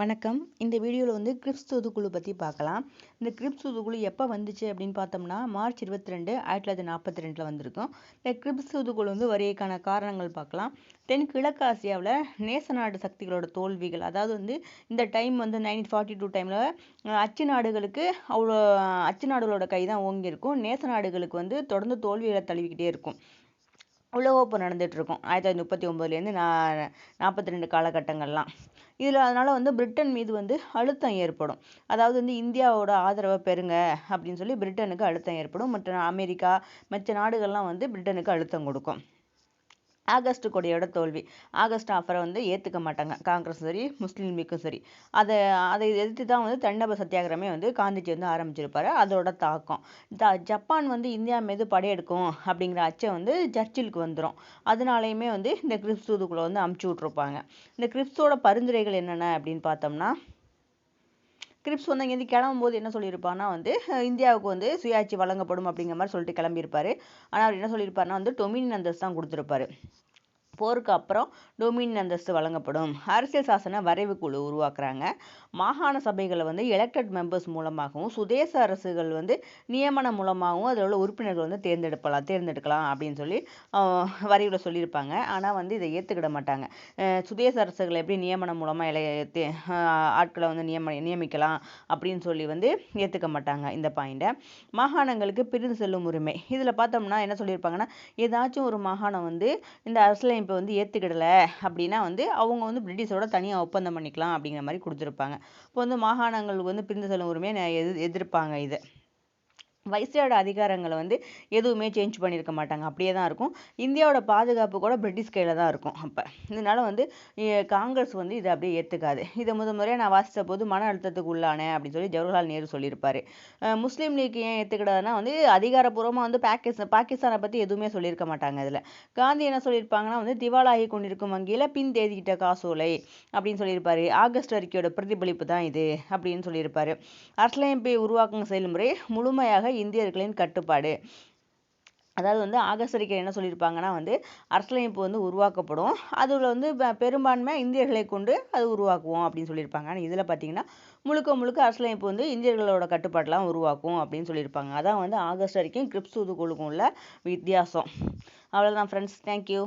வணக்கம். இந்த வீடியோவில் வந்து கிரிப்ஸ் தூதுக்குழு பற்றி பார்க்கலாம் இந்த கிரிப்ஸ் தூதுக்குழு எப்போ வந்துச்சு அப்படின்னு பார்த்தோம்னா மார்ச் இருபத்தி ரெண்டு ஆயிரத்தி தொள்ளாயிரத்தி நாற்பத்தி ரெண்டில் வந்திருக்கும். இந்த கிரிப்ஸ் தூதுக்குழு வந்து வரையக்கான காரணங்கள் பார்க்கலாம் தென் கிழக்கு ஆசியாவில் நேச நாடு சக்திகளோட தோல்விகள் அதாவது வந்து இந்த டைம் வந்து நைன்டீன் ஃபார்ட்டி டூ டைமில் அச்சு நாடுகளுக்கு அவ்வளோ அச்சு நாடுகளோட கை தான் ஓங்கியிருக்கும். நேச நாடுகளுக்கு வந்து தொடர்ந்து தோல்விகளை தழுவிக்கிட்டே இருக்கும். உலகப்போர் நடந்துட்டு இருக்கும் ஆயிரத்தி தொள்ளாயிரத்தி முப்பத்தி ஒம்போதுலேருந்து நா நாற்பத்தி ரெண்டு காலகட்டங்கள்லாம். இதில் அதனால் வந்து பிரிட்டன் மீது வந்து அழுத்தம் ஏற்படும். அதாவது வந்து இந்தியாவோட ஆதரவை பெறுங்க அப்படின்னு சொல்லி பிரிட்டனுக்கு அழுத்தம் ஏற்படும். மற்ற அமெரிக்கா மற்ற நாடுகள்லாம் வந்து பிரிட்டனுக்கு அழுத்தம் கொடுக்கும். ஆகஸ்ட் கொடியோட தோல்வி. ஆகஸ்ட் ஆஃபரை வந்து ஏற்றுக்க மாட்டாங்க. காங்கிரஸும் சரி முஸ்லீம் லீக்கும் சரி. அதை அதை எதிர்த்து தான் வந்து தன்னப சத்தியாகிரமே வந்து காந்திஜி வந்து ஆரம்பிச்சிருப்பாரு. அதோட தாக்கம். ஜப்பான் வந்து இந்தியா மீது படையெடுக்கும் அப்படிங்கிற அச்சம் வந்து சர்ச்சிலுக்கு வந்துடும் அதனாலையுமே வந்து இந்த கிறிஸ்துக்குள்ளே வந்து அமுச்சு விட்ருப்பாங்க இந்த கிறிஸ்துவோட பரிந்துரைகள் என்னென்ன அப்படின்னு பார்த்தோம்னா கிரிப்ஸ் வந்து இங்கேருந்து கிளம்பும்போது என்ன சொல்லியிருப்பார்னா வந்து இந்தியாவுக்கு வந்து சுயாட்சி வழங்கப்படும் அப்படிங்கிற மாதிரி சொல்லிட்டு கிளம்பியிருப்பாரு. ஆனால் அவர் என்ன சொல்லியிருப்பாருன்னா வந்து டொமினி நந்தஸ் தான் கொடுத்துருப்பாரு. போருக்கு அப்புறம் டொமினியன் அந்தஸ்து வழங்கப்படும். அரசியல் சாசன வரைவு குழு உருவாக்குறாங்க. மாகாண சபைகளை வந்து எலெக்டட் மெம்பர்ஸ் மூலமாகவும் சுதேச அரசுகள் வந்து நியமனம் மூலமாகவும் அதில் உள்ள உறுப்பினர்கள் வந்து தேர்ந்தெடுக்கலாம் தேர்ந்தெடுக்கலாம் அப்படின்னு சொல்லி வரைவில் சொல்லியிருப்பாங்க. ஆனால் வந்து இதை ஏற்றுக்கிட மாட்டாங்க. சுதேச அரசுகளை எப்படி நியமனம் மூலமாக ஆட்களை வந்து நியம நியமிக்கலாம் அப்படின்னு சொல்லி வந்து ஏற்றுக்க மாட்டாங்க இந்த பாயிண்டை. மாகாணங்களுக்கு பிரிந்து செல்லும் உரிமை. இதில் பார்த்தோம்னா என்ன சொல்லியிருப்பாங்கன்னா ஏதாச்சும் ஒரு மாகாணம் வந்து இந்த இப்போ வந்து ஏற்றுக்கிடலை அப்படின்னா வந்து அவங்க வந்து பிரிட்டிஷோட தனியாக ஒப்பந்தம் பண்ணிக்கலாம் அப்படிங்கிற மாதிரி கொடுத்துருப்பாங்க. இப்போ வந்து மாகாணங்களுக்கு வந்து பிரிந்து செல்லும் உரிமையை எதிர் எதிர்ப்பாங்க இதை. வைஸ்ராயோட அதிகாரங்களை வந்து எதுவுமே சேஞ்ச் பண்ணியிருக்க மாட்டாங்க. அப்படியே தான் இருக்கும். இந்தியாவோட பாதுகாப்பு கூட பிரிட்டிஷ் கையில் தான் இருக்கும். அப்போ இதனால வந்து காங்கிரஸ் வந்து இதை அப்படியே ஏற்றுக்காது இதை முதல் முறையாக நான் வாசித்த போது மன அழுத்தத்துக்கு உள்ளானேன் அப்படின்னு சொல்லி ஜவஹர்லால் நேரு சொல்லியிருப்பாரு. முஸ்லீம் லீக் ஏன் ஏற்றுக்கிடாதுன்னா வந்து அதிகாரப்பூர்வமாக வந்து பாகிஸ்தான் பாகிஸ்தானை பற்றி எதுவுமே சொல்லியிருக்க மாட்டாங்க இதில் காந்தி என்ன சொல்லியிருப்பாங்கன்னா வந்து திவாலாகி கொண்டிருக்கும் வங்கியில் பின் தேதிக்கிட்ட காசோலை அப்படின்னு சொல்லியிருப்பாரு. ஆகஸ்ட் அறிக்கையோட பிரதிபலிப்பு தான் இது அப்படின்னு சொல்லியிருப்பார். அரசியலமைப்பை உருவாக்கும் செயல்முறை முழுமையாக இந்தியர்களின் கட்டுப்பாடு. அதாவது வந்து ஆகஸ்ட் அறிக்கை என்ன சொல்லியிருப்பாங்கன்னா வந்து அரசியலமைப்பு வந்து உருவாக்கப்படும். அதில் வந்து பெரும்பான்மை இந்தியர்களை கொண்டு அது உருவாக்குவோம் அப்படின்னு சொல்லியிருப்பாங்க. ஆனால் இதில் பார்த்தீங்கன்னா முழுக்க முழுக்க அரசியலமைப்பு வந்து இந்தியர்களோட கட்டுப்பாட்டெலாம் உருவாக்கும் அப்படின்னு சொல்லியிருப்பாங்க. அதான் வந்து ஆகஸ்ட் வரைக்கும் கிரிப்ஸ் தூதுக்குழுக்கும் உள்ள வித்தியாசம் அவ்வளோதான் ஃப்ரெண்ட்ஸ் தேங்க்யூ